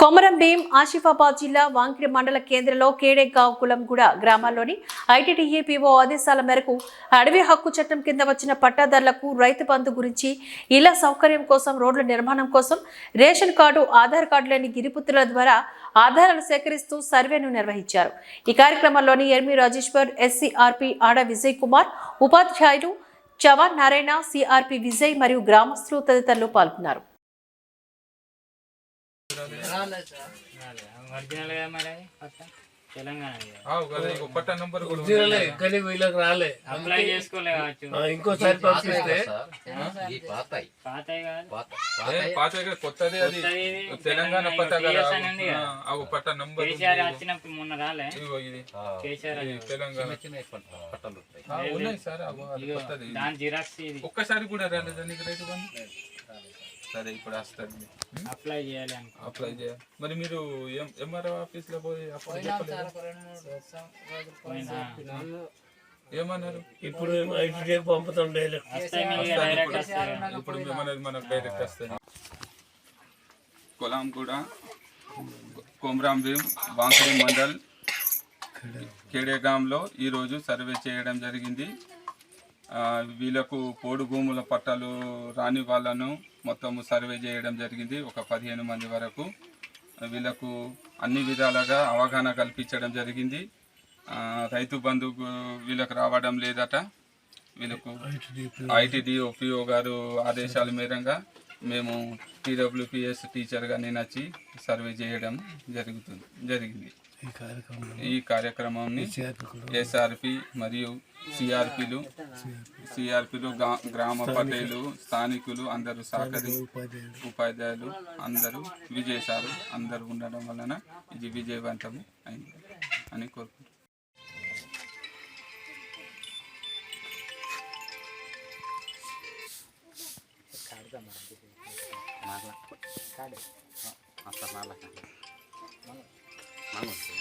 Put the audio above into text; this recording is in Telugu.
కొమరం భీం ఆసిఫాబాద్ జిల్లా వాంకిడి మండల కేంద్రంలో కేడేగావ్ కులంగూడ గ్రామాల్లోని ఐటీడీఏపీఓ ఆదేశాల మేరకు అడవి హక్కు చట్టం కింద వచ్చిన పట్టాదారులకు రైతు బంధు గురించి ఇళ్ళ సౌకర్యం కోసం రోడ్ల నిర్మాణం కోసం రేషన్ కార్డు ఆధార్ కార్డు లేని గిరిపుత్రుల ద్వారా ఆధారాలు సేకరిస్తూ సర్వేను నిర్వహించారు. ఈ కార్యక్రమంలోని ఎర్మి రాజేశ్వర్ ఎస్సీఆర్పి ఆడ విజయ్ కుమార్ ఉపాధ్యాయులు చవాన్ నారాయణ సిఆర్పి విజయ్ మరియు గ్రామస్తులు తదితరులు పాల్గొన్నారు. ఒరిజినల్ మరి తెలంగాణ కానీ వీళ్ళకి రాలే అప్లై చేసుకోలే ఇంకోసారి పంపిస్తే కొత్తది అది. తెలంగాణ పట్ట నంబర్ వచ్చినప్పుడు మొన్న రాలే తెలంగాణ పట్టాలు ఉన్నాయి సార్ ఒక్కసారి కూడా రాలేదా సరే ఇప్పుడు వస్తుంది అప్లై చేయాలి అనుకో అప్లై చేయాలి. మరి మీరు ఎంఆర్ఓ ఆఫీస్లో పోయి ఏమన్నారు? ఇప్పుడు డైరెక్ట్ ఇప్పుడు. మిమ్మల్ని మనకు డైరెక్ట్ వస్తుంది కొలాం కూడా కొమరాం భీం బాంకరి మండల్ కేడేగాంలో ఈరోజు సర్వే చేయడం జరిగింది. వీళ్ళకు పోడు భూముల పట్టాలు రాని వాళ్ళను మొత్తము సర్వే చేయడం జరిగింది. ఒక పదిహేను మంది వరకు వీళ్ళకు అన్ని విధాలుగా అవగాహన కల్పించడం జరిగింది. రైతు బంధు వీళ్ళకు రావడం లేదట. వీళ్ళకు ఐటీడీ ఓపీఓ గారు ఆదేశాల మేరంగా మేము టీడబ్ల్యూపిఎస్ టీచర్గా నేను వచ్చి సర్వే చేయడం జరుగుతుంది జరిగింది. ఈ కార్యక్రమం ఈ కార్యక్రమాన్ని ఎస్ఆర్పి మరియు సిఆర్పిలు సిఆర్పిలు గ్రామ పటేలు స్థానికులు అందరూ సహకరి ఉపాధ్యాయులు. అందరూ విజయశాలు అందరూ ఉండడం వలన ఇది విజయవంతం అయింది అని కోరుకుంటున్నాను. malah. Kada oh, malah. Bangun.